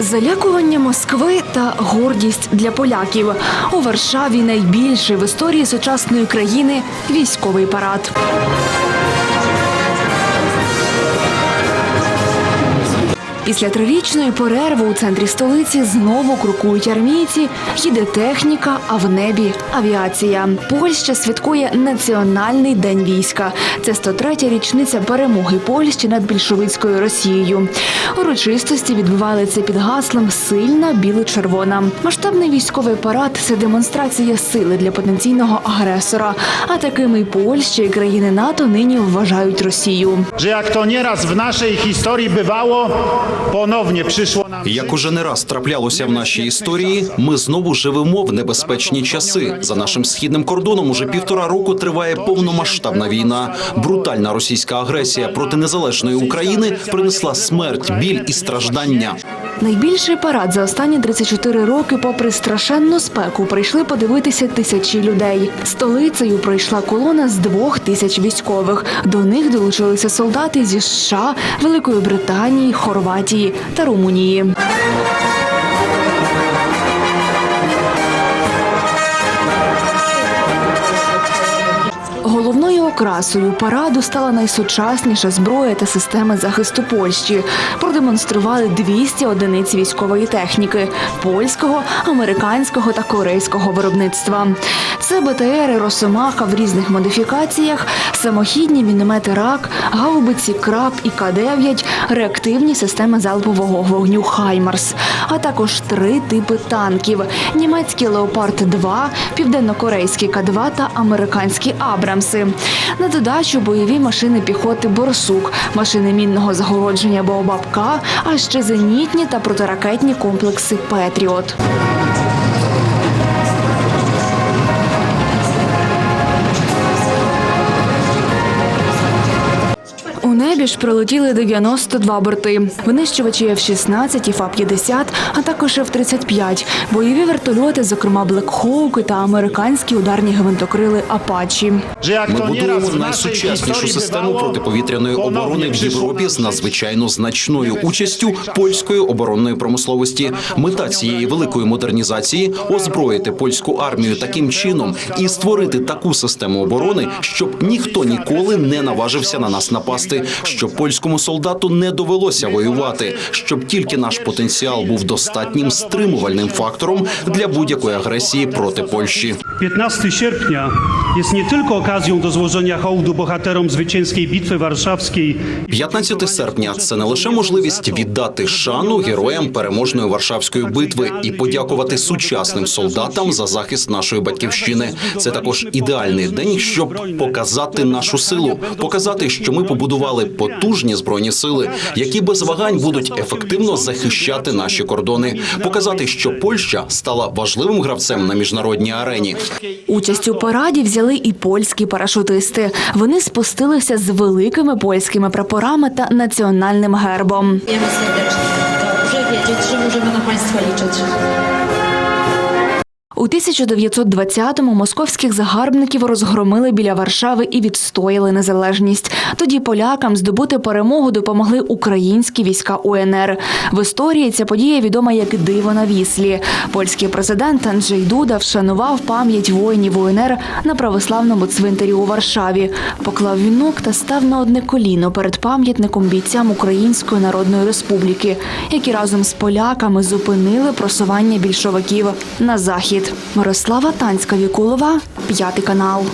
Залякування Москви та гордість для поляків у Варшаві найбільший в історії сучасної країни військовий парад. Після трирічної перерви у центрі столиці знову крокують армійці, їде техніка, а в небі авіація. Польща святкує Національний день війська. Це 103-я річниця перемоги Польщі над більшовицькою Росією. Урочистості відбували це під гаслом Сильна біло-червона. Масштабний військовий парад це демонстрація сили для потенційного агресора. А такими й Польща і країни НАТО нині вважають Росію. nieraz w naszej historii bywało, ponownie przyszło nam. Як уже не раз траплялося в нашій історії, ми знову живемо в небезпечні часи. За нашим східним кордоном уже півтора року триває повномасштабна війна. Брутальна російська агресія проти незалежної України принесла смерть, біль і страждання. Найбільший парад за останні 34 роки, попри страшенну спеку, прийшли подивитися тисячі людей. Столицею пройшла колона з двох тисяч військових. До них долучилися солдати зі США, Великої Британії, Хорватії та Румунії. Окрасою параду стала найсучасніша зброя та системи захисту Польщі. Продемонстрували 200 одиниць військової техніки польського, американського та корейського виробництва. Це БТРи Росомаха в різних модифікаціях, самохідні міномети РАК, гаубиці КРАП і К-9, реактивні системи залпового вогню Хаймарс, а також три типи танків: німецький Леопард 2 південно-корейський К-2 та американські Абрамси. На додачу бойові машини піхоти Борсук, машини мінного загородження Баобабка, а ще зенітні та протиракетні комплекси Петріот. Небі ж прилетіли 92 борти, винищувачі F-16 і ФА-50, а також F-35, бойові вертольоти, зокрема Блекхоуки та американські ударні гвинтокрили Апачі. Ми будуємо найсучаснішу систему протиповітряної оборони в Європі з надзвичайно значною участю польської оборонної промисловості. Мета цієї великої модернізації озброїти польську армію таким чином і створити таку систему оборони, щоб ніхто ніколи не наважився на нас напасти, щоб польському солдату не довелося воювати, щоб тільки наш потенціал був достатнім стримувальним фактором для будь-якої агресії проти Польщі. 15 sierpnia jest nie tylko okazją do złożenia hołdu bohaterom zwycięskiej Bitwy Warszawskiej 15 серпня це не лише можливість віддати шану героям переможної Варшавської битви і подякувати сучасним солдатам за захист нашої батьківщини. Це також ідеальний день, щоб показати нашу силу, показати, що ми побудували потужні збройні сили, які без вагань будуть ефективно захищати наші кордони, показати, що Польща стала важливим гравцем на міжнародній арені. Участь у параді взяли і польські парашутисти. Вони спустилися з великими польськими прапорами та національним гербом. Dziękujemy serdecznie. Dobrze wiedzieć, że możemy na Państwa liczyć. У 1920-му московських загарбників розгромили біля Варшави і відстояли незалежність. Тоді полякам здобути перемогу допомогли українські війська УНР. В історії ця подія відома як диво на віслі. Польський президент Анджей Дуда вшанував пам'ять воїнів УНР на православному цвинтарі у Варшаві, поклав вінок та став на одне коліно перед пам'ятником бійцям Української Народної Республіки, які разом з поляками зупинили просування більшовиків на захід. Мирослава Танська Вікулова, п'ятий канал.